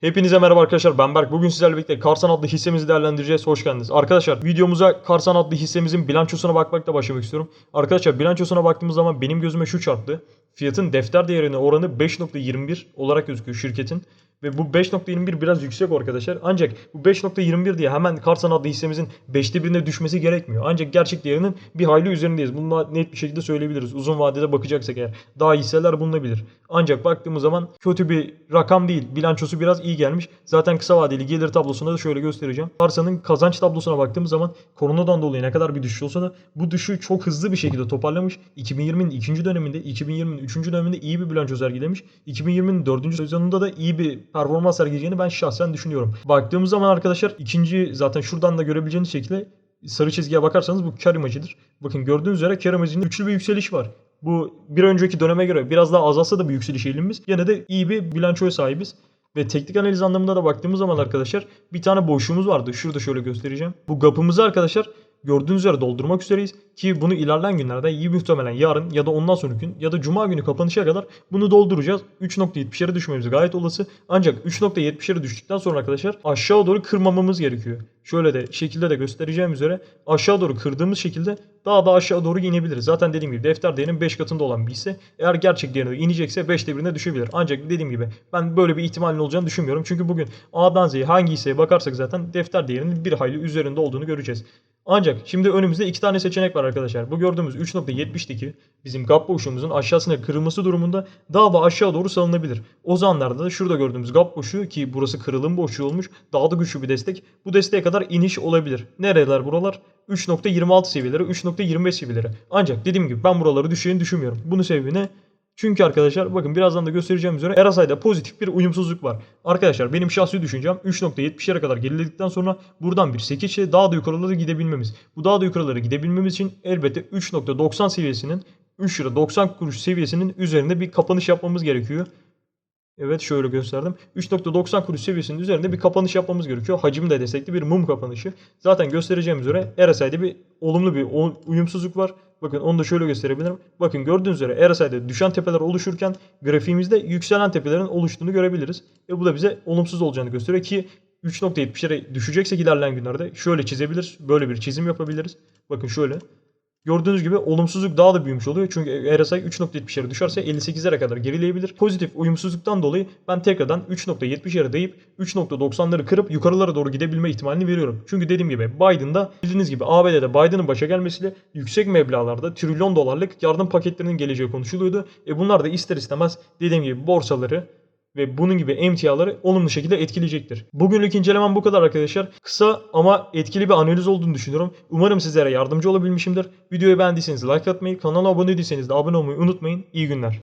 Hepinize merhaba arkadaşlar ben Berk. Bugün sizlerle birlikte Karsan adlı hissemizi değerlendireceğiz. Hoş geldiniz. Arkadaşlar videomuza Karsan adlı hissemizin bilançosuna bakmakla başlamak istiyorum. Arkadaşlar bilançosuna baktığımız zaman benim gözüme şu çarptı. Fiyatın defter değerine oranı 5.21 olarak gözüküyor şirketin. Ve bu 5.21 biraz yüksek arkadaşlar. Ancak bu 5.21 diye hemen Karsan adlı hissemizin 5'te birine düşmesi gerekmiyor. Ancak gerçek değerinin bir hayli üzerindeyiz. Bunu net bir şekilde söyleyebiliriz. Uzun vadede bakacaksak eğer. Daha hisseler bulunabilir. Ancak baktığımız zaman kötü bir rakam değil. Bilançosu biraz iyi gelmiş. Zaten kısa vadeli gelir tablosunda da şöyle göstereceğim. Karsa'nın kazanç tablosuna baktığımız zaman koronadan dolayı ne kadar bir düşüş olsa da bu düşüşü çok hızlı bir şekilde toparlamış. 2020'nin ikinci döneminde, 2020'nin üçüncü döneminde iyi bir bilanço sergilemiş. 2020'nin dördüncü sezonunda da iyi bir performans sergileyeceğini ben şahsen düşünüyorum. Baktığımız zaman arkadaşlar ikinci zaten şuradan da görebileceğiniz şekilde sarı çizgiye bakarsanız bu kar imajıdır. Bakın gördüğünüz üzere kar imajında güçlü bir yükseliş var. Bu bir önceki döneme göre biraz daha azalsa da bir yükseliş eğilimimiz. Yine de iyi bir bilançoya sahibiz. Ve teknik analiz anlamında da baktığımız zaman arkadaşlar bir tane boşluğumuz vardı. Şurada şöyle göstereceğim. Bu gapımızı arkadaşlar gördüğünüz üzere doldurmak üzereyiz. Ki bunu ilerleyen günlerde iyi muhtemelen yarın ya da ondan sonraki gün ya da cuma günü kapanışa kadar bunu dolduracağız. 3.70'lere düşmemiz gayet olası. Ancak 3.70'lere düştükten sonra arkadaşlar aşağı doğru kırmamamız gerekiyor. Şöyle de şekilde de göstereceğim üzere aşağı doğru kırdığımız şekilde daha da aşağı doğru inebiliriz. Zaten dediğim gibi defter değerinin 5 katında olan bir hisse eğer gerçek değerine inecekse 5'te birine düşebilir. Ancak dediğim gibi ben böyle bir ihtimalin olacağını düşünmüyorum. Çünkü bugün A'dan Z'ye hangi hisseye bakarsak zaten defter değerinin bir hayli üzerinde olduğunu göreceğiz. Ancak şimdi önümüzde iki tane seçenek var arkadaşlar. Bu gördüğümüz 3.70'deki bizim gap boşluğumuzun aşağısına kırılması durumunda daha da aşağı doğru salınabilir. O zamanlarda da şurada gördüğümüz gap boşluğu ki burası kırılım boşluğu olmuş daha da güçlü bir destek. Bu desteğe kadar iniş olabilir. Nereler buralar? 3.26 seviyeleri, 3.25 seviyeleri. Ancak dediğim gibi ben buraları düşeceğini düşünmüyorum. Bunun sebebi ne? Çünkü arkadaşlar bakın birazdan da göstereceğim üzere RSI'da pozitif bir uyumsuzluk var. Arkadaşlar benim şahsi düşüncem 3.70'lere kadar geriledikten sonra buradan bir 8 daha da yukarılara gidebilmemiz. Bu daha da yukarılara gidebilmemiz için elbette 3.90 seviyesinin 3 lira 90 kuruş seviyesinin üzerinde bir kapanış yapmamız gerekiyor. Evet şöyle gösterdim. 3.90 kuruş seviyesinin üzerinde bir kapanış yapmamız gerekiyor. Hacim de destekli bir mum kapanışı. Zaten göstereceğim üzere RSI'de bir olumlu bir uyumsuzluk var. Bakın onu da şöyle gösterebilirim. Bakın gördüğünüz üzere RSI'de düşen tepeler oluşurken grafiğimizde yükselen tepelerin oluştuğunu görebiliriz. Ve bu da bize olumsuz olacağını gösteriyor ki 3.70'lere düşeceksek ilerleyen günlerde şöyle çizebiliriz. Böyle bir çizim yapabiliriz. Bakın şöyle. Gördüğünüz gibi olumsuzluk daha da büyümüş oluyor. Çünkü RSI 3.70'lere düşerse 58'lere kadar gerileyebilir. Pozitif uyumsuzluktan dolayı ben tekrardan 3.70'lere deyip 3.90'ları kırıp yukarılara doğru gidebilme ihtimalini veriyorum. Çünkü dediğim gibi Biden'da bildiğiniz gibi ABD'de Biden'ın başa gelmesiyle yüksek meblağlarda trilyon dolarlık yardım paketlerinin geleceği konuşuluyordu. E bunlar da ister istemez dediğim gibi borsaları ve bunun gibi emtiaları olumlu şekilde etkileyecektir. Bugünlük incelemem bu kadar arkadaşlar. Kısa ama etkili bir analiz olduğunu düşünüyorum. Umarım sizlere yardımcı olabilmişimdir. Videoyu beğendiyseniz like atmayı, kanala abone değilseniz de abone olmayı unutmayın. İyi günler.